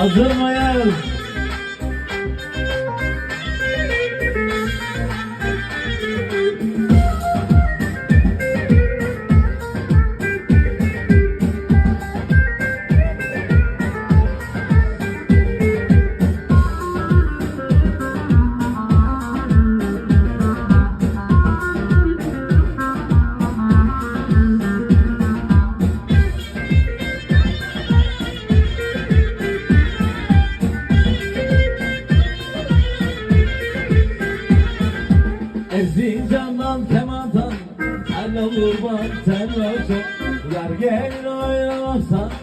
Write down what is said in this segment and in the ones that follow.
Hazır Sen olur bak sen hocam Yar gelir olur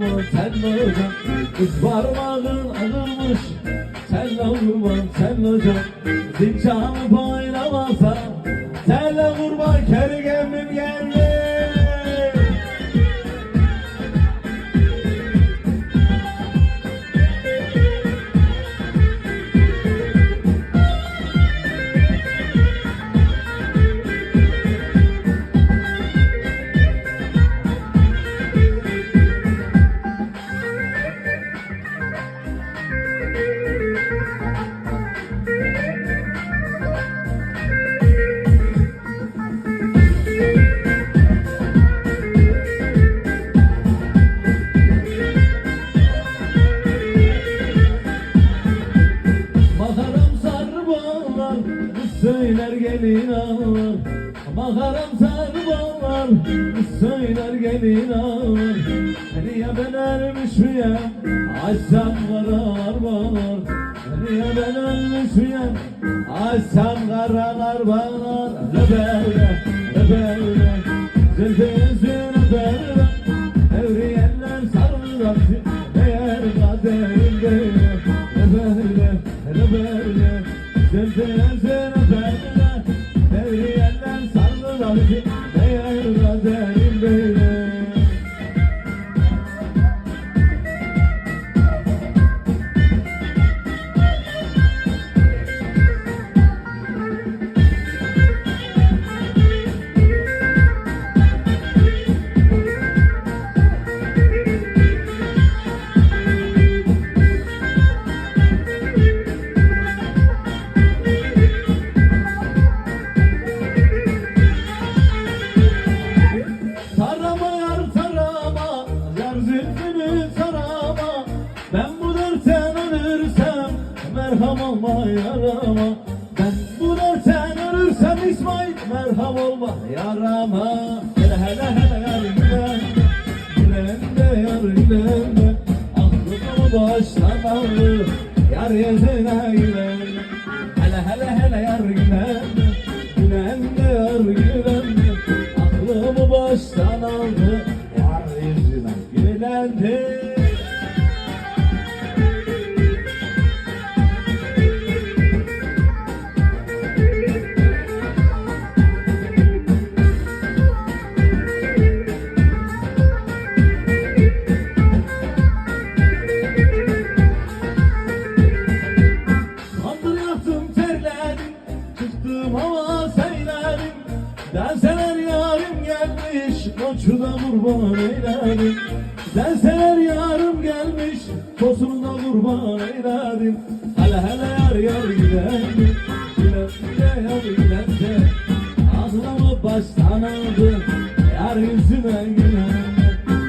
bak sen hocam Üç parmağın alırmış bak sen hocam Zincanı oynamazsan Senle kurban keri gelin ağlar. Makaram sarı bağlar Söyler gelin ağlar. Niye ben müyem Açsam karalar bağlar. Niye ben müyem Açsam karalar bağlar. Lebele lebele Zülfü yüzüne böyle Evriyeller sarılır. Eğer kaderimde Böyle Olma yarama. Hele hele hele yar gülen Gülen de yar gülen de Aklımı alır Yar yüzüne gülen Hele hele hele yar gülen de Gülen de yar gülen de Aklımı baştan aldı Koçuna kurban eyledim. Hele hele yar yar gidelim Gülen de yar gülen de Aklımı baştan aldı Yar yüzüme gülen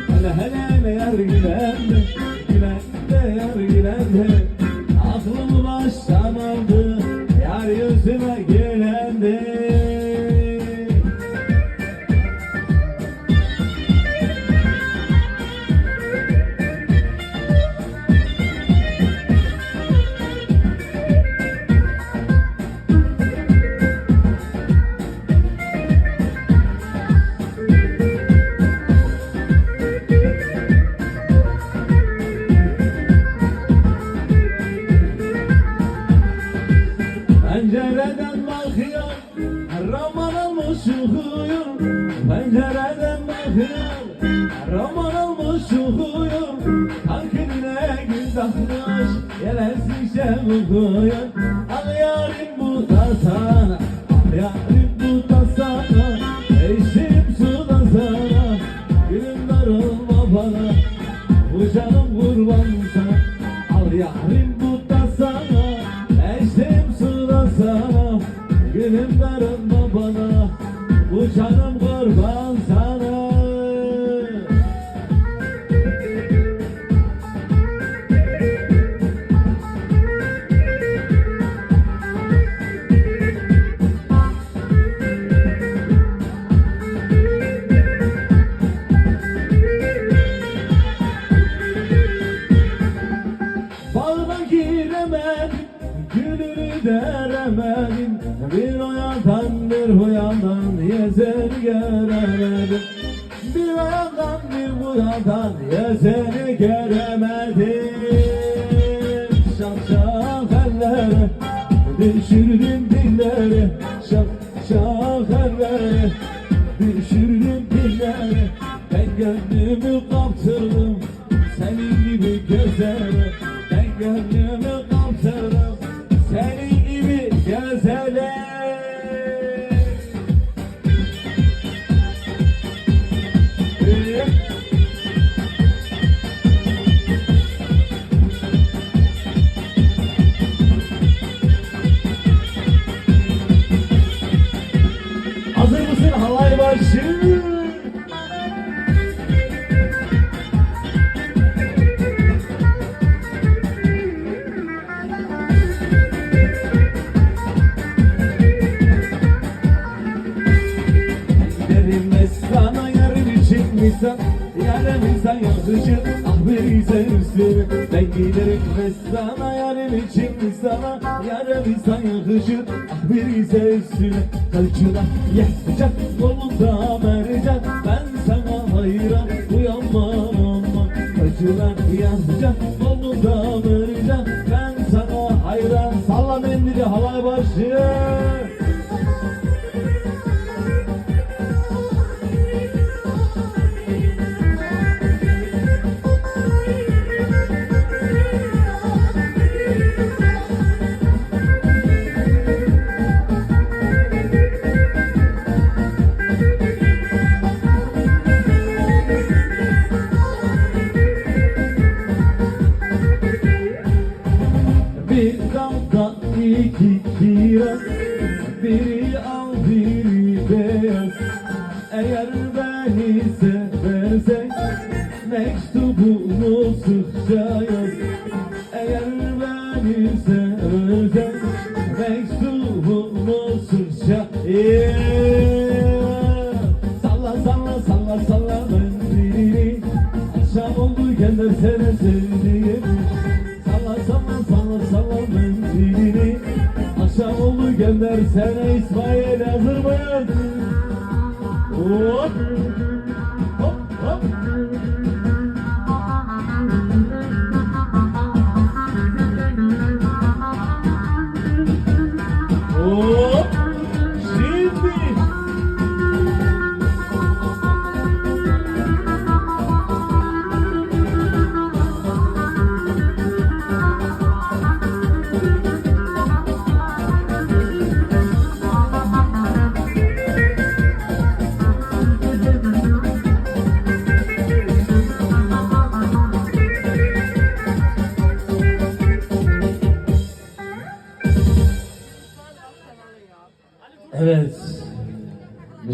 hele hele yar gülen de Gülen de yar gülen de Aklımı baştan aldı Uyuyor Pencereden bakıyor Roman olmuş uyuyor Kalkınına gül takmış Yelesin şem uyuyor Al yarim bu da sana Al yarim gülünü deremedim Bir o bir bu yandan yezer göremedim Bir o yandan bir bu yandan yezeri göremedim Şak şak ellere düşürdüm dilleri Şak şak ellere düşürdüm dilleri Ben gönlümü kaptırdım senin gibi gözlere. Ben gönlümü gibi için misan Yarım insan yakışır ah bir ise üstüne Ben giderim sana yarım için sana. Yarım insan yakışır ah bir ise üstüne Kalçına yakacak kolunda mercan. Ben sana hayran uyanmam olmam Kalçına yakacak kolunda mercan. Ben sana hayran. Salla mendili halay başı Bir damda iki kiraz Biri al biri beyaz. Eğer beni seversen Mektubumu sıkça yaz. Eğer beni seversen Mektubumu sıkça yaz Gönder sene İsmail hazır mıyız? Hop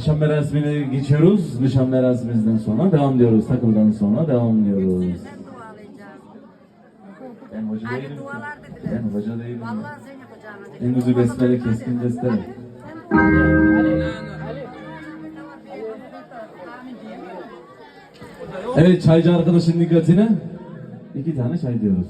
Nişan merasimine geçiyoruz. Nişan merasimimizden sonra devam diyoruz. Takımdan sonra devam diyoruz. Ben hoca Hani değilim. dualar dediler. Ben hoca değilim. Vallahi yapacağım. dedi. En güzel besmele keskin besmele. Evet çaycı arkadaşın dikkatine iki tane çay diyoruz.